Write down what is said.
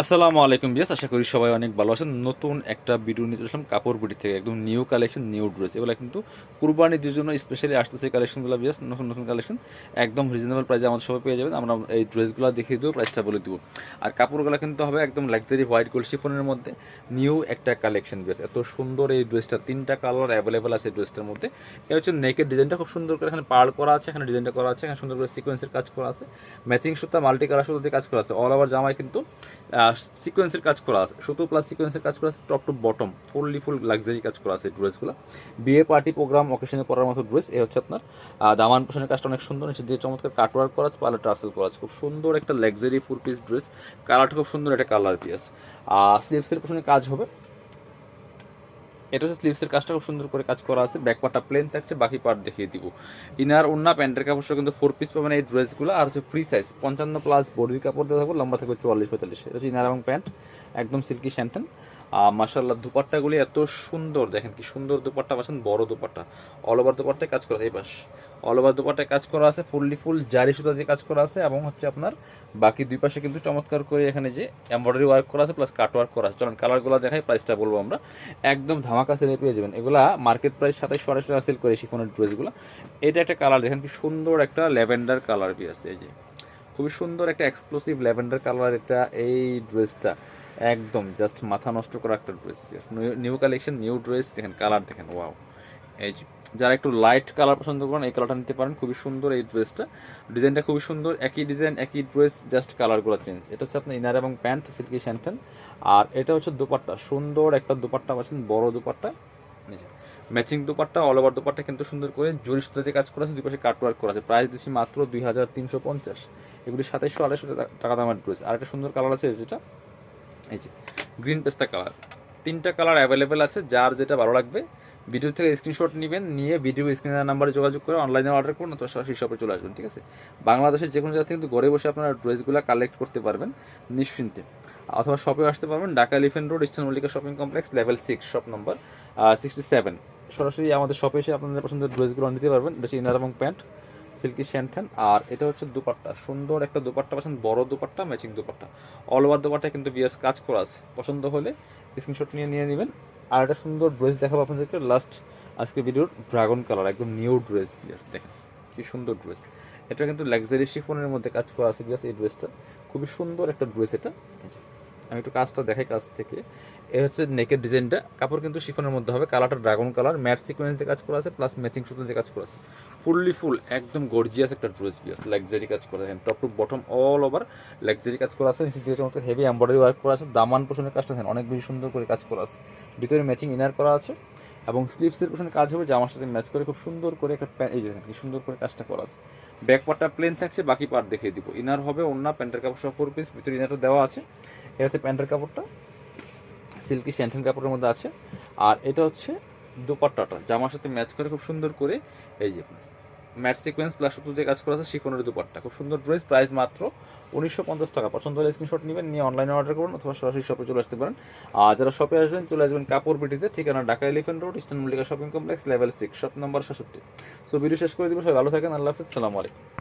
আসসালামু আলাইকুম বিয়াস আশা করি সবাই অনেক ভালো আছেন। নতুন একটা ভিডিও নিতে আসলাম কাপড় বিড়ি থেকে। একদম নিউ কালেকশন নিউ ড্রেস এগুলো কিন্তু কুরবানিদের জন্য স্পেশালি আসতেছে কালেকশনগুলো বিয়াস নতুন নতুন কালেকশন একদম রিজনেবল প্রাইসে আমাদের সবাই পেয়ে যাবেন। আমরা এই ড্রেসগুলো দেখিয়ে দেবো প্রাইসটা বলে দেবো। আর কাপড়গুলো কিন্তু হবে একদম লাক্সারি হোয়াইট গোল্ড শিফনের মধ্যে। নিউ একটা কালেকশন বিয়াস এত সুন্দর এই ড্রেসটা তিনটা কালার অ্যাভেলেবেল আছে ড্রেসটার মধ্যে। এটা হচ্ছে নেকের ডিজাইনটা খুব সুন্দর করে এখানে পার্ল করা আছে, এখানে ডিজাইনটা করা আছে, এখানে সুন্দর করে সিকোয়েন্সের কাজ করা আছে। ম্যাচিং সুতা মাল্টি কালার সুতা দিয়ে কাজ করা আছে। অল ওভার জামায় কিন্তু সিকোয়েন্সের কাজ করা আছে। সুতো প্লাস সিকোয়েন্সের কাজ করা আছে top to bottom fully full luxury কাজ করা আছে ড্রেসগুলো বিয়ে পার্টি প্রোগ্রাম অকেশনে পরার মতো ড্রেস এ হচ্ছে আপনার দামান পোষণের কাজটা অনেক সুন্দর নিচে দিয়ে চমৎকার কাটওয়ার্ক করা আছে পালার টার্সেল করা আছে। খুব সুন্দর একটা লাক্সারি ফুল পিস ড্রেস কালারটা খুব সুন্দর একটা কালার পিস আর স্লিভসের পোষণে কাজ হবে। এটা হচ্ছে স্লিভসের কাজটা খুব সুন্দর করে কাজ করা আছে। ব্যাক পার্টটা প্লেন থাকছে, বাকি পার্ট দেখিয়ে দিব। ইনার ওন্না প্যান্টের কাপড় কিন্তু ফোর পিস পাবেন এই ড্রেসগুলো আর হচ্ছে ফ্রি সাইজ পঞ্চান্ন প্লাস বডির কাপড় দেওয়া থাকবে, লম্বা থাকবে চুয়াল্লিশ, পঁয়তাল্লিশ। এটা হচ্ছে ইনার এবং প্যান্ট, একদম সিল্কি স্যান্টেন মাসাল্লাহ দুপাট্টাগুলি এত সুন্দর, দেখেন কি সুন্দর দুপাট্টা পাচ্ছেন বড় দুপাট্টা। অল ওভার দুপাট্টায় কাজ করা এই পাশ। অল ওভার দুপাট্টায় কাজ করা আছে ফুললি ফুল জারি সুতা দিয়ে কাজ করা আছে এবং হচ্ছে আপনার বাকি দুই পাশে কিন্তু চমৎকার করে এখানে যে এমব্রয়ডারি ওয়ার্ক করা আছে প্লাস কাট ওয়ার্ক করা আছে। চলেন কালারগুলো দেখাই প্রাইসটা বলব আমরা। একদম ধামাকা সেলে পেয়ে যাবেন। এগুলা মার্কেট প্রাইস সাতাইশশো আড়াইশো টাকা সেল করে শিফনের ড্রেসগুলো এটা একটা কালার দেখেন কি সুন্দর একটা ল্যাভেন্ডার কালার কি আছে, এই যে। খুবই সুন্দর একটা এক্সক্লুসিভ ল্যাভেন্ডার কালার এটা এই ড্রেসটা একদম জাস্ট মাথা নষ্ট করা একটা dress new collection new dress দেখেন কালার দেখেন ওয়াও এই যারা একটু লাইট কালার পছন্দ করেন, এই কালারটা নিতে পারেন। খুবই সুন্দর এই ড্রেসটা ডিজাইনটা খুবই সুন্দর। একই ডিজাইন একই ড্রেস জাস্ট কালারগুলো চেঞ্জ এটা হচ্ছে আপনার ইনার এবং প্যান্ট সিল্কি শ্যান্টেন আর এটা হচ্ছে দুপাট্টা। সুন্দর একটা দুপাট্টা পাচ্ছেন বড় dupatta. Matching dupatta all over dupatta কিন্তু সুন্দর করে জরি দিয়ে কাজ করা আছে দুই পাশে কাট ওয়ার্ক করা আছে। প্রাইস দিচ্ছি মাত্র দুই হাজার তিনশো পঞ্চাশ। এগুলি সাতাইশশো, আড়াইশো টাকা দামের ড্রেস আর একটা সুন্দর কালার আছে যেটা, এই যে গ্রিন পেস্তা কালার তিনটা কালার অ্যাভেলেবেল আছে, যার যেটা ভালো লাগবে ভিডিও থেকে স্ক্রিনশট নেবেন, নিয়ে ভিডিও স্ক্রিনের নাম্বারে যোগাযোগ করে অনলাইনে অর্ডার করুন, অথবা সরাসরি শপে চলে আসবেন, ঠিক আছে? বাংলাদেশের যে কোনো জায়গা কিন্তু ঘরে বসে আপনারা ড্রেসগুলো কালেক্ট করতে পারবেন নিশ্চিন্তে। অথবা শপে আসতে পারবেন, Dhaka elephant road eastern Mallika shopping complex level six shop number sixty seven সরাসরি আমাদের শপে এসে আপনাদের পছন্দের ড্রেসগুলো নিতে পারবেন, এটা ইনার এবং প্যান্ট সিল্কি শ্যান্টেন আর এটা হচ্ছে দুপাট্টা, সুন্দর একটা দুপাট্টা পাচ্ছেন, বড় dupatta matching dupatta. All over dupatta কিন্তু বিয়াস কাজ করা আছে। পছন্দ হলে স্ক্রিনশট নিয়ে নিয়ে নেবেন। আর একটা সুন্দর ড্রেস দেখাবো আপনাদেরকে লাস্ট আজকে ভিডিওর ড্রাগন কালার একদম নিউ ড্রেস বিয়াস দেখেন, কি সুন্দর ড্রেস এটা কিন্তু লাক্সারি শিফনের মধ্যে কাজ করা আছে বিয়াস এই ড্রেসটা খুবই সুন্দর একটা ড্রেস এটা। আমি একটু কাজটা দেখাই কাজ থেকে। এ হচ্ছে নেকের ডিজাইনটা। কাপড় কিন্তু শিফনের মধ্যে হবে, কালারটা ড্রাগন কালার। ম্যাট সিকোয়েন্সে কাজ করা আছে, প্লাস ম্যাচিং সুতো দিয়ে কাজ করা আছে। ফুললি ফুল একদম গর্জিয়াস একটা ড্রেস বিয়াস লাক্সারি কাজ করা আছে। Top to bottom all over luxury কাজ করা আছে। নিচে দিকে চমৎকার হেভি এমব্রয়ডারি ওয়ার্ক করা আছে। দামান পোষণের কাজটা দেখেন, অনেক বেশি সুন্দর করে কাজ করা আছে। ভিতরে ম্যাচিং ইনার করা আছে। এবং স্লিভসের পোষণে কাজ হবে জামার সাথে ম্যাচ করে খুব সুন্দর করে একটা প্যান্ট এই যে দেখেন কি সুন্দর করে কাজটা করা আছে। ব্যাক পার্টটা প্লেন থাকছে, বাকি পার্ট দেখিয়ে দিব। ইনার হবে অন্য প্যান্টের কাপড় সহ ফোর পিস ভিতরে ইনারটা দেওয়া আছে। এটা হচ্ছে প্যান্টের কাপড়টা, সিল্কি স্যান্টেন কাপড়ের মধ্যে আছে। আর এটা হচ্ছে দুপাট্টাটা, জামার সাথে ম্যাচ করে খুব সুন্দর করে, এই যে, ম্যাট সিকোয়েন্স প্লাস সুতো দিয়ে কাজ করা আছে শিফনের দুপাট্টা। খুব সুন্দর ড্রেস প্রাইস মাত্র উনিশশো পঞ্চাশ টাকা। পছন্দ হলে স্ক্রিনশট নেবেন, নিয়ে অনলাইনে অর্ডার করুন অথবা সরাসরি শপে চলে আসতে পারেন। আর যারা শপে আসবেন, চলে আসবেন কাপড় পিটিতে ঠিকানা Dhaka elephant road eastern Mallika shopping complex level six shop number সাতষট্টি। সো ভিডিও শেষ করে দিব, সবাই ভালো থাকেন, আল্লাহ হাফিজ, সালামু আলাইকুম।